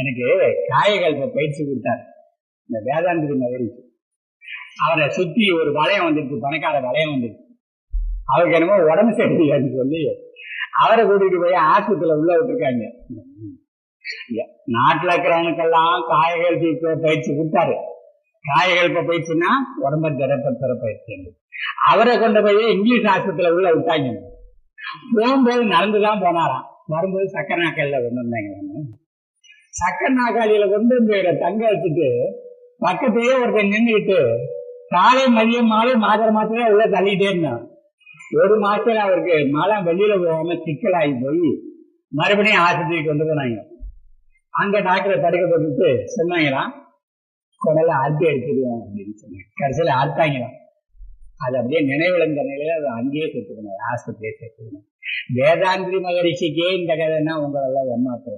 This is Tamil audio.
எனக்கு காயகல்ப பயிற்சி கொடுத்தார். இந்த வேதாந்திரி மகரிஷி. அவரை சுத்தி ஒரு வளையம் வந்துருக்கு பணக்கார வளையம் வந்துருக்கு. அவருக்கு என்னமோ உடம்பு சரியில்லைன்னு சொல்லி அவரை கூட்டிட்டு போய் ஆஸ்பத்திரியில உள்ள விட்டுருக்காங்க. நாட்டுல இருக்கிறவனுக்கெல்லாம் காயகல்ப பயிற்சி கொடுத்தாரு. காயகல்ப பயிற்சின்னா உடம்ப திறப்ப திற பயிற்சி அவரை கொண்டு போய் இங்கிலீஷ் ஆஸ்பத்திரியில உள்ள விட்டாங்க. போகும்போது நடந்துதான் போனாராம். வரும்போது சக்கர நாக்கல்ல கொண்டு வந்தாங்க. சக்க நாக்காளியில கொண்டு இந்த தங்க வச்சுட்டு பக்கத்தையே ஒருத்தர் நின்றுட்டு காலை மதியம் மாலை மாதர மாத்திரம் உள்ள தள்ளிட்டே இருந்தான். ஒரு மாசத்துல அவருக்கு மழை வெளியில போகாம சிக்கலாகி போய் மறுபடியும் ஆஸ்பத்திரிக்கு கொண்டு போனாங்க. அங்க டாக்டரை தடுக்க போட்டுட்டு சொன்னாங்களாம் குடலை அறுத்து எடுத்துருவோம் அப்படின்னு சொன்னாங்க. கடைசியில அறுத்தாங்களாம் அது அப்படியே நினைவிழந்த நிலையில அது அங்கேயே சேர்த்துக்கணும் ஆஸ்பத்திரியே சேர்த்துக்கணும். வேதாந்திரி மகரிஷிக்கே இந்த கதைன்னா உங்களெல்லாம் ஏமாத்த